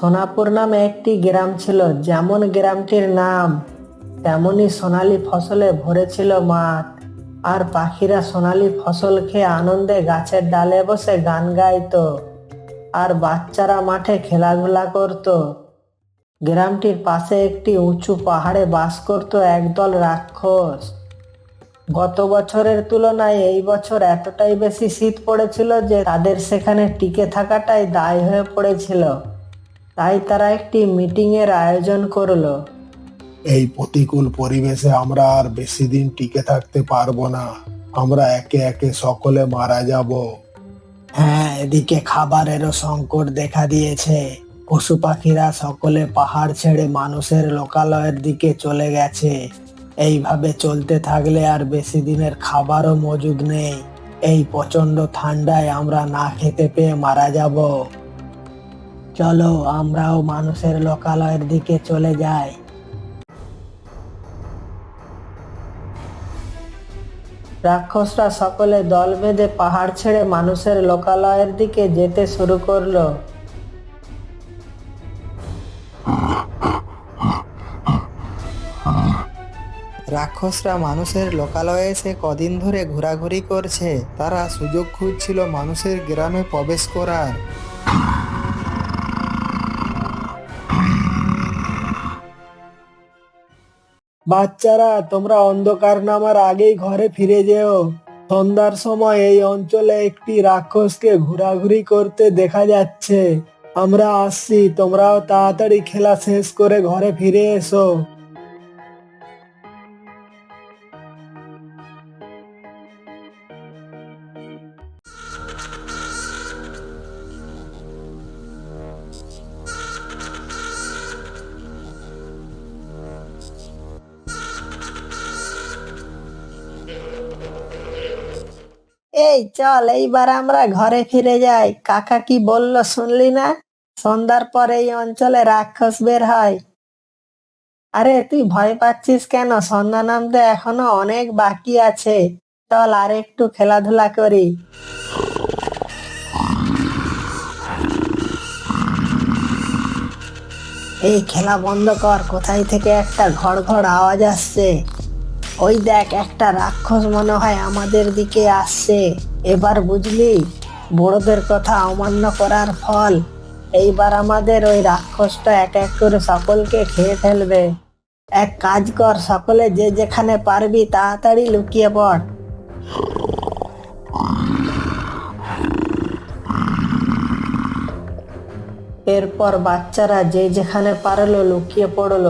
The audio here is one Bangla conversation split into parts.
সোনাপুর নামে একটি গ্রাম ছিল। যেমন গ্রামটির নাম, তেমনি সোনালী ফসলে ভরেছিল মাঠ। আর পাখিরা সোনালী ফসল খেয়ে আনন্দে গাছের ডালে বসে গান গাইতো আর বাচ্চারা মাঠে খেলাধুলা করত। গ্রামটির পাশে একটি উঁচু পাহাড়ে বাস করত একদল রাক্ষস। গত বছরের তুলনায় এই বছর এতটাই বেশি শীত পড়েছিল যে তাদের সেখানে টিকে থাকাটাই দায় হয়ে পড়েছিল। তাই তারা একটি মিটিং এর আয়োজন করল। এই প্রতিকূল পরিবেশে আমরা আর বেশি দিন টিকে থাকতে পারব না। আমরা একে একে সকলে মারা যাব। হ্যাঁ এদিকে খাবারেরও সংকট দেখা দিয়েছে। পশু পাখিরা সকলে পাহাড় ছেড়ে মানুষের লোকালয়ের দিকে চলে গেছে। এইভাবে চলতে থাকলে আর বেশি দিনের খাবারও মজুদ নেই। এই প্রচণ্ড ঠান্ডায় আমরা না খেতে পেয়ে মারা যাব। চলো আমরাও মানুষের লোকালয়ের দিকে চলে যাই। রাক্ষসরা সকলে দল বেঁধে পাহাড় ছেড়ে মানুষের লোকালয়ের দিকে যেতে শুরু করল। রাক্ষসরা মানুষের লোকালয়ে এসে কদিন ধরে ঘোরাঘুরি করছে। তারা সুযোগ খুঁজছিল মানুষের গ্রামে প্রবেশ করার। বাচ্চারা, তোমরা অন্ধকার নামার আগেই ঘরে ফিরে যেও। সন্ধ্যার সময় এই অঞ্চলে একটি রাক্ষসকে ঘোরাঘুরি করতে দেখা যাচ্ছে। আমরা আসছি, তোমরাও তাড়াতাড়ি খেলা শেষ করে ঘরে ফিরে এসো। এই চল, এইবার আমরা ঘরে ফিরে যাই। কাকা কি বলল শুনলি না? সন্ধ্যার পর এই অঞ্চলে রাক্ষস বের হয়। আরে, তুই ভয় পাচ্ছিস কেন? সন্ধ্যা নামতে এখনও অনেক বাকি আছে। চল, আর একটু খেলাধুলা করি। এই খেলা বন্ধ কর। কোথায় থেকে একটা ঘড় ঘড় আওয়াজ আসছে? ওই দেখ, একটা রাক্ষস মনে হয় আমাদের দিকে আসছে। এবার বুঝলি, বড়দের কথা অমান্য করার ফল। এইবার আমাদের ওই রাক্ষসটা এক এক করে সকলকে খেয়ে ফেলবে। এক কাজ কর, সকলে যে যেখানে পারবি তাড়াতাড়ি লুকিয়ে পড়। এরপর বাচ্চারা যে যেখানে পারল লুকিয়ে পড়ল।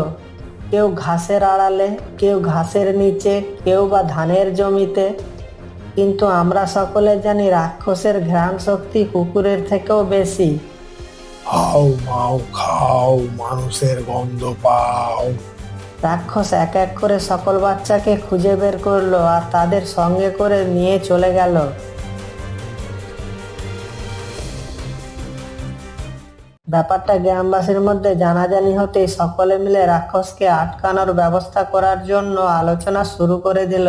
কেউ ঘাসের আড়ালে কেউ ঘাসের নিচে কেউ বা ধানের জমিতে। কিন্তু আমরা সকলে জানি রাক্ষসের ঘ্রাণ শক্তি কুকুরের থেকেও বেশি। হাও মাও খাও মানুষের গন্ধ পাও। রাক্ষস এক এক করে সকল বাচ্চাকে খুঁজে বের করল আর তাদের সঙ্গে করে নিয়ে চলে গেল। ব্যাপারটা গ্রামবাসীর মধ্যে জানাজানি হতেই সকলে মিলে রাক্ষসকে আটকানোর ব্যবস্থা করার জন্য আলোচনা শুরু করে দিল।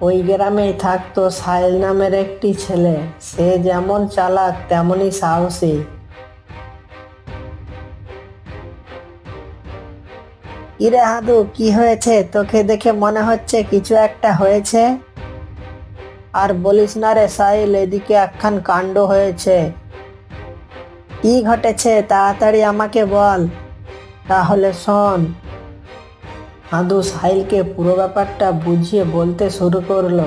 ওই গ্রামেই থাকতো সাইল নামের একটি ছেলে। সে যেমন চালাক, তেমনই সাহসী। ইরে হাদু কি হয়েছে? তোকে দেখে মনে হচ্ছে কিছু একটা হয়েছে? আর বলিস না রে সাইল, এদিকে একখান কাণ্ড হয়েছে। কি ঘটেছে? তাড়াতাড়ি আমাকে বল। তাহলে শোন। হাদু সাহিলকে পুরো ব্যাপারটা বুঝিয়ে বলতে শুরু করল।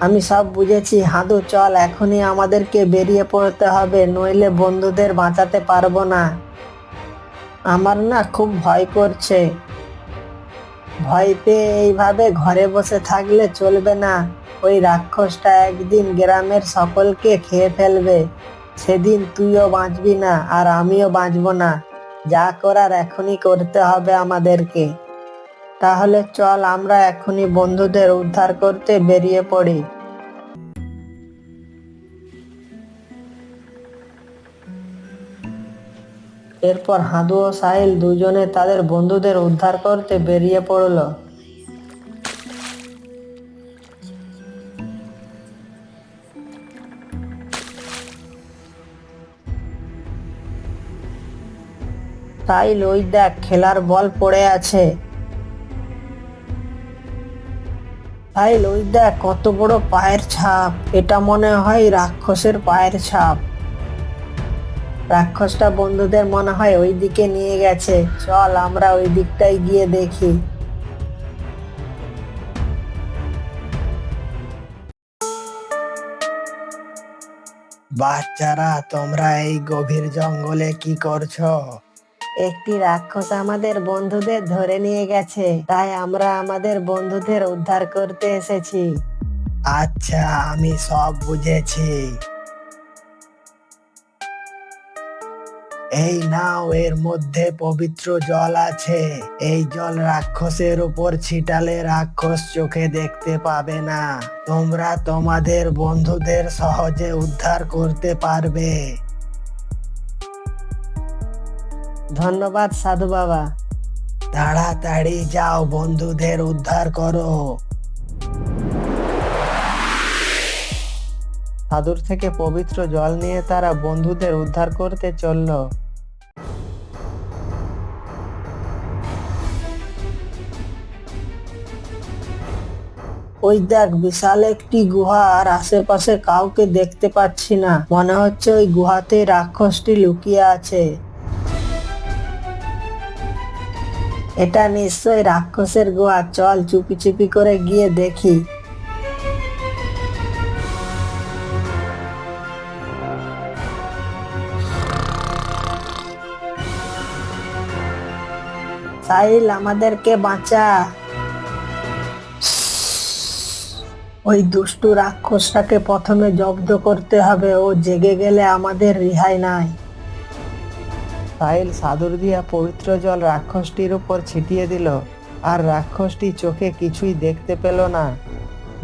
আমি সব বুঝেছি। হাদু চল, এখনই আমাদেরকে বেরিয়ে পড়তে হবে। নইলে বন্ধুদের বাঁচাতে পারব না। আমার না খুব ভয় করছে। ভয় পেয়ে এইভাবে ঘরে বসে থাকলে চলবে না। ওই রাক্ষসটা একদিন গ্রামের সকলকে খেয়ে ফেলবে। সেদিন তুইও বাঁচবি না আর আমিও বাঁচবো না। যা করার এখনই করতে হবে আমাদেরকে। তাহলে চল আমরা এখনই বন্ধুদের উদ্ধার করতে বেরিয়ে পড়ি। এরপর হাদু ও সাহিল দুজনে তাদের বন্ধুদের উদ্ধার করতে বেরিয়ে পড়ল। তাই লই দেখ, খেলার বল পড়ে আছে। তাই লই দেখ, কত বড় পায়ের ছাপ। এটা মনে হয় রাক্ষসের পায়ের ছাপ। রাক্ষসটা বন্ধুদের মনে হয় ওই দিকে নিয়ে গেছে। চল, আমরা ওই দিকটাই গিয়ে দেখি। বাচ্চারা, তোমরা এই গভীর জঙ্গলে কি করছ? একটি রাক্ষস আমাদের বন্ধুদের ধরে নিয়ে গেছে, তাই আমরা আমাদের বন্ধুদের উদ্ধার করতে এসেছি। আচ্ছা আমি সব বুঝেছি। এই নাও, এর মধ্যে পবিত্র জল আছে। এই জল রাক্ষসের উপর ছিটালে রাক্ষস চোখে দেখতে পাবে না। তোমরা তোমাদের বন্ধুদের সহজে উদ্ধার করতে পারবে। ধন্যবাদ সাধু বাবা। তাড়াতাড়ি যাও বন্ধুদের উদ্ধার করো। সাধুর থেকে পবিত্র জল নিয়ে তারা বন্ধুদের উদ্ধার করতে চলল। ওই দেখ বিশাল একটি গুহা আর আশেপাশে কাউকে দেখতে পাচ্ছি না। মনে হচ্ছে ওই গুহাতে রাক্ষসটি লুকিয়ে আছে। এটা নিশ্চয়ই রাক্ষসের গোয়া। চল চুপি চুপি করে গিয়ে দেখি। সাহিল, আমাদেরকে বাঁচা। ওই দুষ্টু রাক্ষসটাকে প্রথমে জব্দ করতে হবে। ও জেগে গেলে আমাদের রেহাই নাই। সাহিল সাদুর দিয়া পবিত্র জল রাক্ষসটির উপর ছিটিয়ে দিল, আর রাক্ষসটি চোখে কিছুই দেখতে পেল না।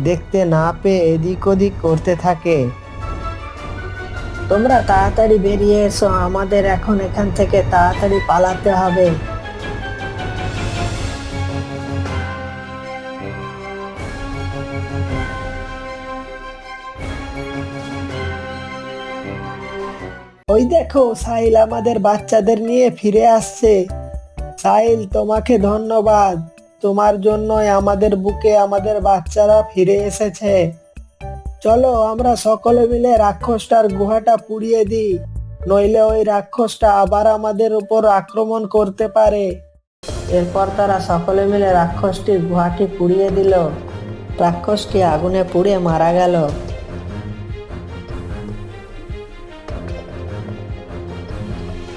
দেখতে না পেয়ে এদিক ওদিক করতে থাকে। তোমরা তাড়াতাড়ি বেরিয়ে এসো, আমাদের এখন এখান থেকে তাড়াতাড়ি পালাতে হবে। ওই দেখো সাহিল আমাদের বাচ্চাদের নিয়ে ফিরে আসছে। সাহিল, তোমাকে ধন্যবাদ। তোমার জন্যই আমাদের বুকে আমাদের বাচ্চারা ফিরে এসেছে। চলো আমরা সকলে মিলে রাক্ষসটার গুহাটা পুড়িয়ে দিই। নইলে ওই রাক্ষসটা আবার আমাদের উপর আক্রমণ করতে পারে। এরপর তারা সকলে মিলে রাক্ষসটির গুহাটি পুড়িয়ে দিল। রাক্ষসটি আগুনে পুড়ে মারা গেল।